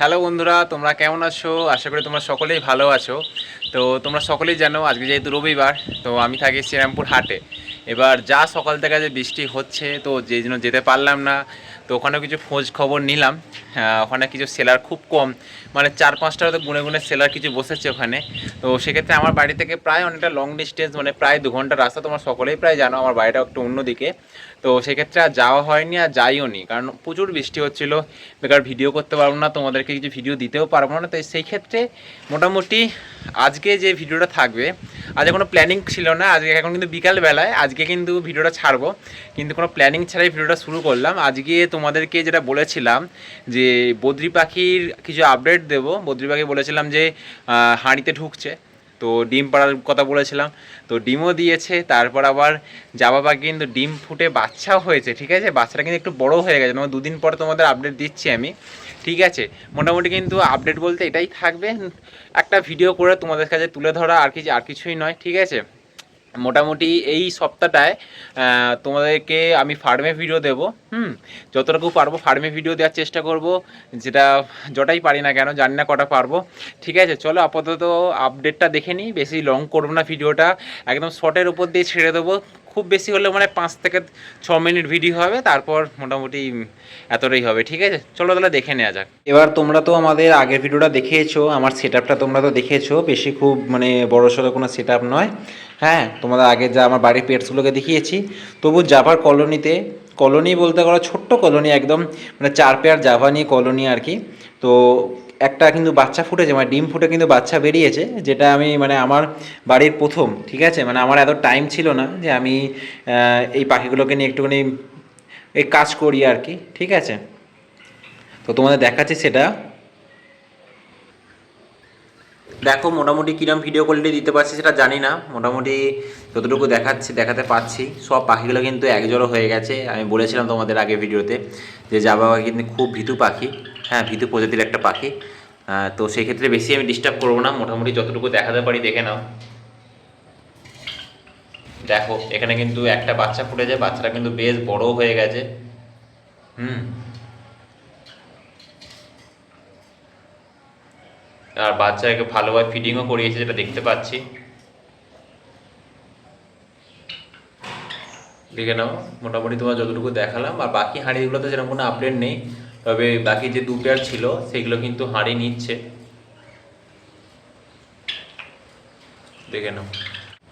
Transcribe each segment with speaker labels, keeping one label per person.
Speaker 1: Hello বন্ধুরা, তোমরা কেমন আছো? আশা করি তোমরা সকলেই ভালো আছো। তো তোমরা সকলেই জানো, আজকে যেহেতু রবিবার, তো আমি থাকি শ্রীরামপুর হাটে। এবার যা সকাল থেকে যে বৃষ্টি হচ্ছে, তো যে জন্য যেতে পারলাম না। তো ওখানেও কিছু খোঁজ খবর নিলাম। ওখানে কিছু সেলার খুব কম। মানে চার পাঁচটা তো গুনে গুনে সেলার কিছু বসেছে ওখানে। তো সেক্ষেত্রে আমার বাড়ি থেকে প্রায় অনেকটা লং ডিস্টেন্স মানে প্রায় দু ঘণ্টা রাস্তা তোমরা সকলেই প্রায় জানো, আমার বাড়িটা একটু অন্যদিকে। তো সেক্ষেত্রে আর যাওয়া হয়নি আর যাইও নি, কারণ প্রচুর বৃষ্টি হচ্ছিল। বেকার ভিডিও করতে পারব না, তোমাদেরকে কিছু ভিডিও দিতেও পারব না। তো সেই ক্ষেত্রে মোটামুটি আজকে যে ভিডিওটা থাকবে, আজকে কোনো প্ল্যানিং ছিল না। আজকে এখন কিন্তু বিকালবেলায়, আজকে কিন্তু ভিডিওটা ছাড়বো। কিন্তু কোনো প্ল্যানিং ছাড়াই ভিডিওটা শুরু করলাম। আজকে তোমাদেরকে যেটা বলেছিলাম যে বদ্রি পাখির কিছু আপডেট দেবো। বদ্রি পাখি বলেছিলাম যে হাঁড়িতে ঢুকছে। তো ডিম পাড়ার কথা বলেছিলাম। তো ডিমও দিয়েছে, তারপর আবার জাবা পাখি কিন্তু ডিম ফুটে বাচ্চাও হয়েছে, ঠিক আছে? বাচ্চাটা কিন্তু একটু বড় হয়ে গেছে। তোমার দুদিন পর তোমাদের আপডেট দিচ্ছি আমি, ঠিক আছে? মোটামুটি কিন্তু আপডেট বলতে এটাই থাকবে। একটা ভিডিও করে তোমাদের কাছে তুলে ধরা, আর কিছু আর কিছুই নয়, ঠিক আছে? মোটামুটি এই সপ্তাহটায় তোমাদেরকে আমি ফার্মে ভিডিও দেব, হুম? যতটুকু পারব ফার্মে ভিডিও দেওয়ার চেষ্টা করব, যেটা যটাই পারি না কেন, জানি না কটা পারব। ঠিক আছে, চলো আপাতত আপডেটটা দেখে নিই, বেশি লং করব না ভিডিওটা একদম শর্টের উপর দিয়ে ছেড়ে দেবো। খুব বেশি হলে মানে পাঁচ থেকে ছ মিনিট ভিডিও হবে, তারপর মোটামুটি এতটাই হবে, ঠিক আছে? চলো তাহলে দেখে নেওয়া যাক। এবার তোমরা তো আমাদের আগের ভিডিওটা দেখেছ আমার সেট তোমরা তো দেখেছ বেশি খুব মানে বড় সড়ো কোনো সেট নয়। হ্যাঁ তোমাদের আগে যা আমার বাড়ির পেটসগুলোকে দেখিয়েছি, তবু জাভার কলোনিতে কলোনি বলতে গেলে ছোট্ট কলোনি একদম মানে চার পেয়ার জাভা নিয়ে কলোনি আর কি। তো একটা কিন্তু বাচ্চা ফুটেছে মানে ডিম ফুটে কিন্তু বাচ্চা বেরিয়েছে, যেটা আমি মানে আমার বাড়ির প্রথম, ঠিক আছে? মানে আমার এত টাইম ছিল না যে আমি এই পাখিগুলোকে নিয়ে একটুখানি এই কাজ করি আর কি, ঠিক আছে? তো তোমাদের দেখাচ্ছি সেটা। দেখো, মোটামুটি কিরম ভিডিও কোয়ালিটি দিতে পারছি সেটা জানি না। মোটামুটি যতটুকু দেখাচ্ছি, দেখাতে পাচ্ছি সব পাখিগুলো কিন্তু একজোড়ো হয়ে গেছে। আমি বলেছিলাম তোমাদের আগে ভিডিওতে যে জাবা পাখি কিন্তু খুব ভীতু পাখি। হ্যাঁ ভীতু প্রজাতির একটা পাখি। তো সেই ক্ষেত্রে বেশি আমি ডিস্টার্ব করব না। মোটামুটি যতটুকু দেখাতে পারি দেখে নাও। দেখো, এখানে কিন্তু একটা বাচ্চা ফুটেছে। বাচ্চাটা কিন্তু বেশ বড় হয়ে গেছে। হুম। আর বাচ্চাকে ভালোভাবে ফিডিংও করিয়েছে, যেটা দেখতে পাচ্ছি। দেখে নাও, মোটামুটি তোমার যতটুকু দেখালাম। আর বাকি হাঁড়িগুলোতে যেরকম কোনো আপডেট নেই। তবে বাকি যে দু পেয়ার ছিল, সেগুলো কিন্তু হাঁড়ি নিচ্ছে। দেখে নাও।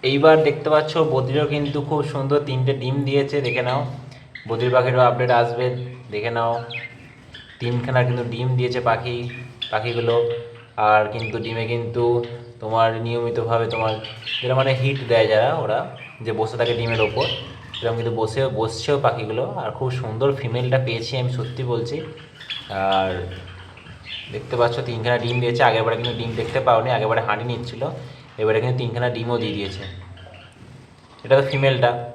Speaker 1: এইবার দেখতে পাচ্ছ, বদ্রিরও কিন্তু খুব সুন্দর তিনটে ডিম দিয়েছে, দেখে নাও। বদ্রির পাখিরও আপডেট আসবে, দেখে নাও। তিনখানা কিন্তু ডিম দিয়েছে পাখি, পাখিগুলো। আর কিন্তু ডিমে কিন্তু তোমার নিয়মিতভাবে তোমার, যেটা মানে হিট দেয় যারা, ওরা, যে বসে থাকে ডিমের ওপর। সেরকম কিন্তু বসেও বসছেও পাখিগুলো। আর খুব সুন্দর ফিমেলটা পেয়েছি আমি, সত্যি বলছি। আর দেখতে পাচ্ছ, তিনখানা ডিম দিয়েছে। আগেরবারে কিন্তু ডিম দেখতে পাওনি, আগেরবারে হাঁড়ি নিচ্ছিল। এবারে কিন্তু তিনখানা ডিমও দিয়ে দিয়েছে। এটা তো ফিমেলটা।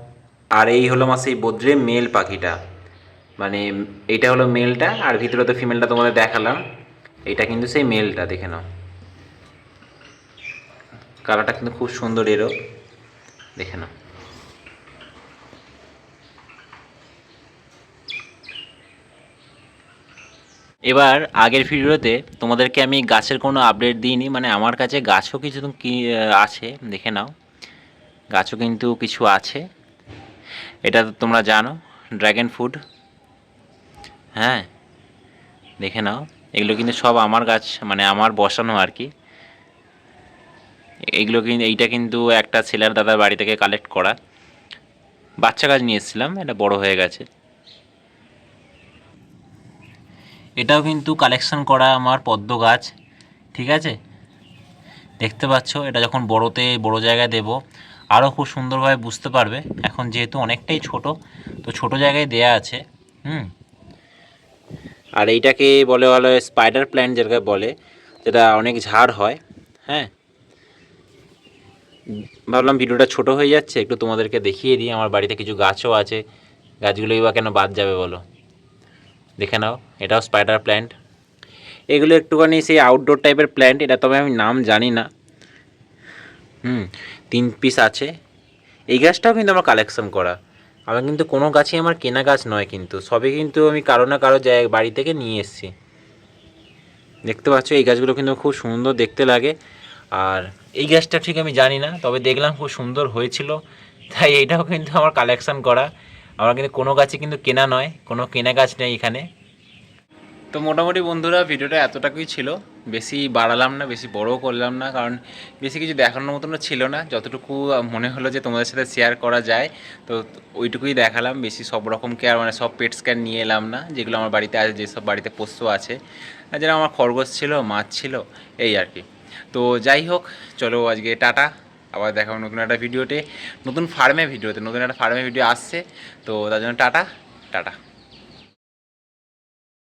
Speaker 1: আর এই হলো আমার সেই বদ্রে মেল পাখিটা। মানে এটা হলো মেলটা, আর ভিতরে তো ফিমেলটা তোমাদের দেখালাম। এটা কিন্তু সেই মেলটা, দেখে নাও। কালারটা কিন্তু খুব সুন্দর এরও। দেখে নাও। এবার আগের ভিডিওতে তোমাদেরকে আমি গাছের কোনো আপডেট দিইনি মানে আমার কাছে গাছও কিছু কি আছে, দেখে নাও। গাছও কিন্তু কিছু আছে। এটা তো তোমরা জানো ড্র্যাগন ফুড হ্যাঁ দেখে নাও। এগুলো কিন্তু সব আমার গাছ মানে আমার বসানো আর কি। এগুলো কিন্তু এইটা কিন্তু একটা ছেলের দাদার বাড়ি থেকে কালেক্ট করা। বাচ্চা গাছ নিয়ে এসেছিলাম, এটা বড় হয়ে গেছে। এটাও কিন্তু কালেকশন করা আমার পদ্ম গাছ, ঠিক আছে? দেখতে পাচ্ছ, এটা যখন বড়তে বড় জায়গায় দেব আরও খুব সুন্দরভাবে বুঝতে পারবে। এখন যেহেতু অনেকটাই ছোট, তো ছোট জায়গায় দেয়া আছে, হুম? আর এইটাকে বলে বলে স্পাইডার প্ল্যান্ট যেটাকে বলে, যেটা অনেক ঝাড় হয় হ্যাঁ? ভাবলাম ভিডিওটা ছোট হয়ে যাচ্ছে, একটু তোমাদেরকে দেখিয়ে দিই, আমার বাড়িতে কিছু গাছও আছে, গাছগুলোই বা কেন বাদ যাবে বলো? দেখে নাও, এটাও স্পাইডার প্ল্যান্ট এগুলো একটুখানি সেই আউটডোর টাইপের প্ল্যান্ট এটা তবে আমি নাম জানি না। হুম, তিন পিস আছে। এই গাছটাও কিন্তু আমার কালেকশন করা। আমার কিন্তু কোনো গাছই আমার কেনা গাছ নয় কিন্তু, সবই কিন্তু আমি কারও না কারও জায়গায়, বাড়ি থেকে নিয়ে এসেছি।
Speaker 2: দেখতে পাচ্ছ, এই গাছগুলো কিন্তু খুব সুন্দর দেখতে লাগে। আর এই গাছটা ঠিক আমি জানি না, তবে দেখলাম খুব সুন্দর হয়েছিল। তাই এইটাও কিন্তু আমার কালেকশন করা। আমার কিন্তু কোনো গাছই কিন্তু কেনা নয়, কোনো কেনা গাছ নেই এখানে।
Speaker 1: তো মোটামুটি বন্ধুরা ভিডিওটা এতটাকুই ছিল। বেশি বাড়ালাম না, বেশি বড়ও করলাম না, কারণ বেশি কিছু দেখানোর মতনও ছিল না। যতটুকু মনে হলো যে তোমাদের সাথে শেয়ার করা যায়, তো ওইটুকুই দেখালাম। বেশি সব রকম কেয়ার মানে সব পেট স্ক্যান নিয়ে এলাম না, যেগুলো আমার বাড়িতে আছে যেসব বাড়িতে পোষ্য আছে। যেটা আমার খরগোশ ছিল, মাছ ছিল, এই আর কি। তো যাই হোক, চলো আজকে টাটা। আবার দেখা হবে নতুন একটা ভিডিওতে, নতুন ফার্মে ভিডিওতে, নতুন একটা ফার্মে ভিডিও আসছে, তো তার জন্য টাটা টাটা।